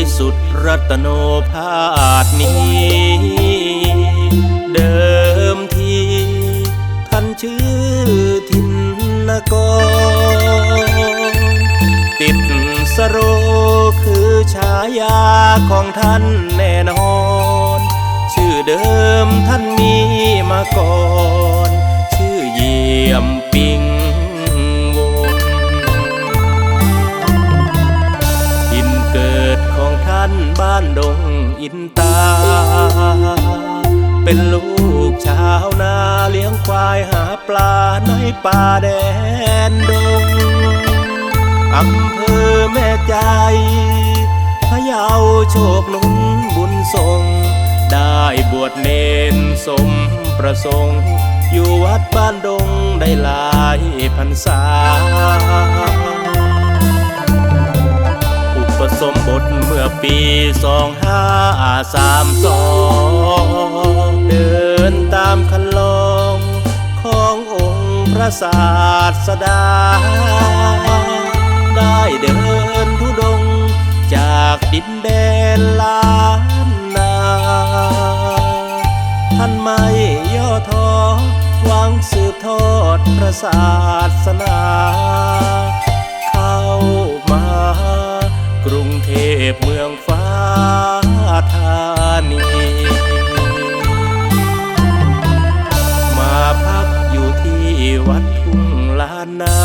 วิสุทธิรัตโนภาสนี้ เดิมทีท่านชื่อทินนกรติดสโรคือฉายาของท่านแน่นอน ชื่อเดิมท่านมีมาก่อนานบ้านดงอินตา เป็นลูกชาวนาเลี้ยงควายหาปลาในป่าแดนดง อำเภอแม่ใจพะเยาโชคหนุนบุญทรง ได้บวชเนนสมประสงค์อยู่วัดบ้านดงได้หลายพรรษา อุปสมบทเมื่อปีสองห้าสามสองเดินตามคันลองขององค์พระศาสดา ได้เดินทุดงค์จากดินแดนลานนา ท่านไม่ย่อท้อวังสืบทอดพระศาสนา นนา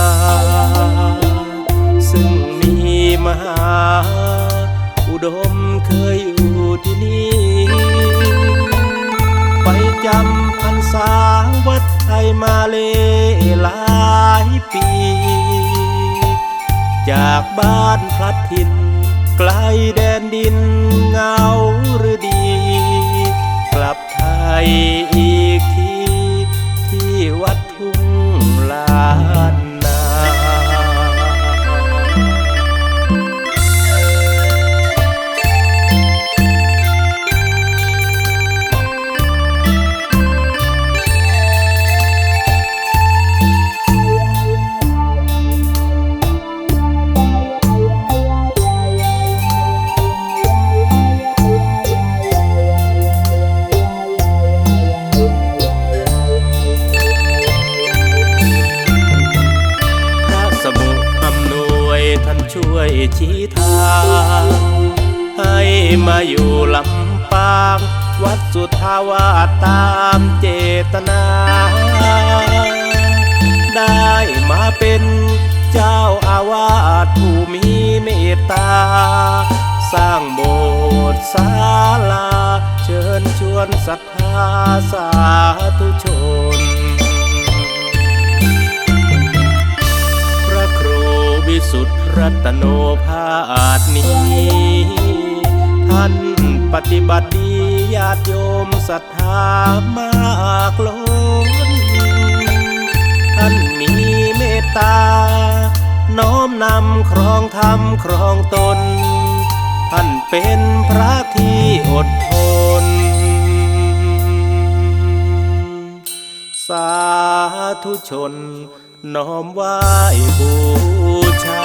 ซึ่งมีมหา อุดมเคยอยู่ที่นี่ ไปจำพรรษาวัดไทยมาเลหลายปี จากบ้านพลัดถิ่นไกลแดนดินเงาหรือดี กลับไทยอีกทีที่วัดทุ่ง ล้าน ท่านช่วยชี้ทาง ให้มาอยู่ลำปาง วัดสุทธาวาสตามเจตนา ได้มาเป็นเจ้าอาวาสผู้มีเมตตา สร้างโบสถ์ศาลา เชิญชวนศรัทธาสาธุชน รัตโนภาสนี้ ท่านปฏิบัติดีญาติโยมศรัทธามากล้น ท่านมีเมตตา น้อมนำครองธรรมครองตน ท่านเป็นพระที่อดทน สาธุชนน้อมไหว้บูชา